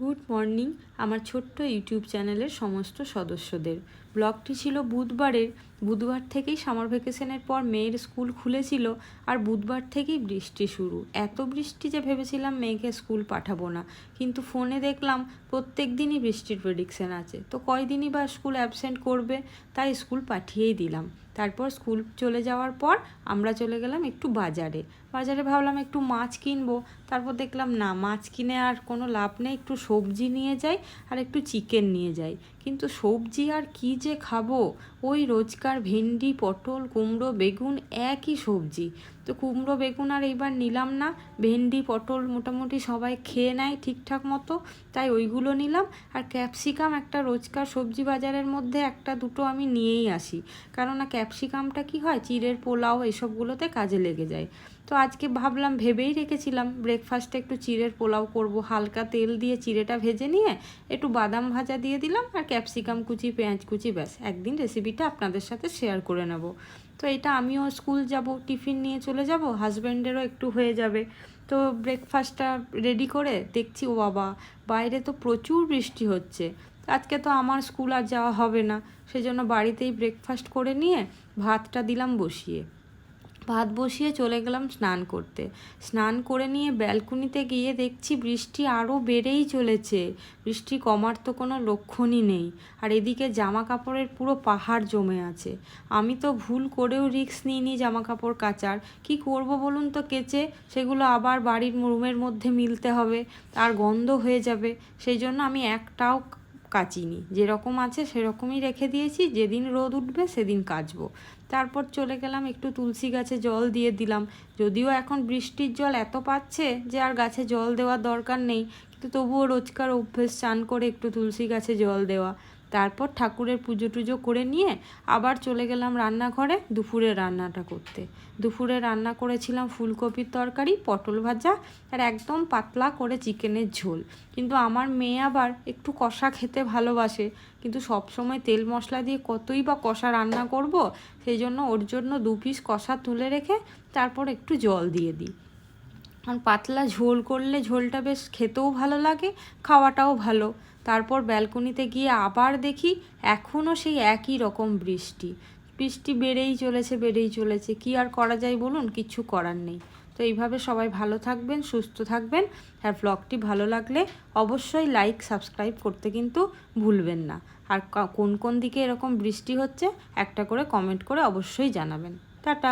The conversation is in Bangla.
গুড মর্নিং, আমার ছোট্ট ইউটিউব চ্যানেলের সমস্ত সদস্যদের। ব্লগটি ছিল বুধবারের। বুধবার থেকেই সামার ভ্যাকেশনের পর মেয়ের স্কুল খুলেছিল আর বুধবার থেকেই বৃষ্টি শুরু। এত বৃষ্টি যে ভেবেছিলাম মেয়েকে স্কুল পাঠাবো না। কিন্তু ফোনে দেখলাম প্রত্যেক দিনই বৃষ্টির প্রেডিকশন আছে। তো কয়দিনই বা স্কুল অ্যাবসেন্ট করবে? তাই স্কুল পাঠিয়েই দিলাম। তারপর স্কুল চলে যাওয়ার পর আমরা চলে গেলাম একটু বাজারে। বাজারে ভাবলাম একটু মাছ কিনবো। তারপর দেখলাম না, মাছ কিনে আর কোনো লাভ নেই, একটু সবজি নিয়ে যাই আর একটু চিকেন নিয়ে যাই। কিন্তু সবজি আর কি যে খাব? ওই রোজকার ভেন্ডি, পটল, কুমড়ো, বেগুন একই সবজি। তো কুমড়ো, বেগুন আর এইবার নিলাম না। ভেন্ডি, পটল মোটামুটি সবাই খেয়ে নেয় ঠিকঠাক মতো, তাই ওইগুলো নিলাম। আর ক্যাপসিকাম একটা রোজকার সবজি বাজারের মধ্যে একটা দুটো আমি নিয়েই আসি। কেননা ক্যাপসিকামটা কি হয়? চিড়ের পোলাও এসবগুলোতে কাজে লেগে যায়। তো আজকে ভাবলাম, ভেবেই রেখেছিলাম ব্রেকফাস্টে একটু চিড়ের পোলাও করব। হালকা তেল দিয়ে চিড়েটা ভেজে নিয়ে একটু বাদাম ভাজা দিয়ে দিলাম আর ক্যাপসিকাম কুচি, পেঁয়াজ কুচি, ব্যাস। একদিন রেসিপিটা আপনাদের সাথে শেয়ার করে নেব। তো এটা আমিও স্কুল যাব টিফিন নিয়ে চলে যাব হাজব্যান্ডেরও একটু হয়ে যাবে। তো ব্রেকফাস্টটা রেডি করে দেখছি, ও বাবা, বাইরে তো প্রচুর বৃষ্টি হচ্ছে। আজকে তো আমার স্কুল আর যাওয়া হবে না। সেজন্য বাড়িতেই ব্রেকফাস্ট করে নিয়ে ভাতটা দিলাম বসিয়ে। ভাত বসিয়ে চলে গেলাম স্নান করতে। স্নান করে নিয়ে ব্যালকনিতে গিয়ে দেখছি বৃষ্টি আরও বেড়েই চলেছে। বৃষ্টি কমার তো কোনো লক্ষণই নেই। আর এদিকে জামা কাপড়ের পুরো পাহাড় জমে আছে। আমি তো ভুল করেও রিক্স নিইনি জামা কাপড় কাচার। কি করব বলুন তো কেচে? সেগুলো আবার বাড়ির রুমের মধ্যে মিলতে হবে। আর গন্ধ হয়ে যাবে। সেই জন্য আমি একটাও কাচিনি। যেরকম আছে সেরকমই রেখে দিয়েছি। যেদিন রোদ উঠবে সেদিন কাচবো। তারপর চলে গেলাম একটু তুলসী গাছে জল দিয়ে দিলাম। যদিও এখন বৃষ্টির জল এত পাচ্ছে যে আর গাছে জল দেওয়ার দরকার নেই। কিন্তু তবুও রোজকার অভ্যেস চান করে একটু তুলসী গাছে জল দেওয়া। তারপর ঠাকুরের পুজো টুজো করে নিয়ে আবার চলে গেলাম রান্নাঘরে দুপুরে রান্নাটা করতে। দুপুরে রান্না করেছিলাম ফুলকপির তরকারি, পটল ভাজা আর একদম পাতলা করে চিকেনের ঝোল। কিন্তু আমার মেয়ে আবার একটু কষা খেতে ভালোবাসে, কিন্তু সব সময় তেল মশলা দিয়ে কতই বা কষা রান্না করব, সেই জন্য ওর জন্য দু পিস কষা তুলে রেখে তারপর একটু জল দিয়ে দিই। কারণ পাতলা ঝোল করলে ঝোলটা বেশ খেতেও ভালো লাগে, খাওয়াটাও ভালো। তারপর ব্যালকনিতে গিয়ে আবার দেখি এখনও সেই একই রকম বৃষ্টি। বৃষ্টি বেড়েই চলেছে বেড়েই চলেছে। কি আর করা যায় বলুন? কিছু করার নেই। তো এইভাবে সবাই ভালো থাকবেন, সুস্থ থাকবেন। আর ব্লগটি ভালো লাগলে অবশ্যই লাইক সাবস্ক্রাইব করতে কিন্তু ভুলবেন না। আর কোন কোন দিকে এরকম বৃষ্টি হচ্ছে, একটা করে কমেন্ট করে অবশ্যই জানাবেন। টাটা!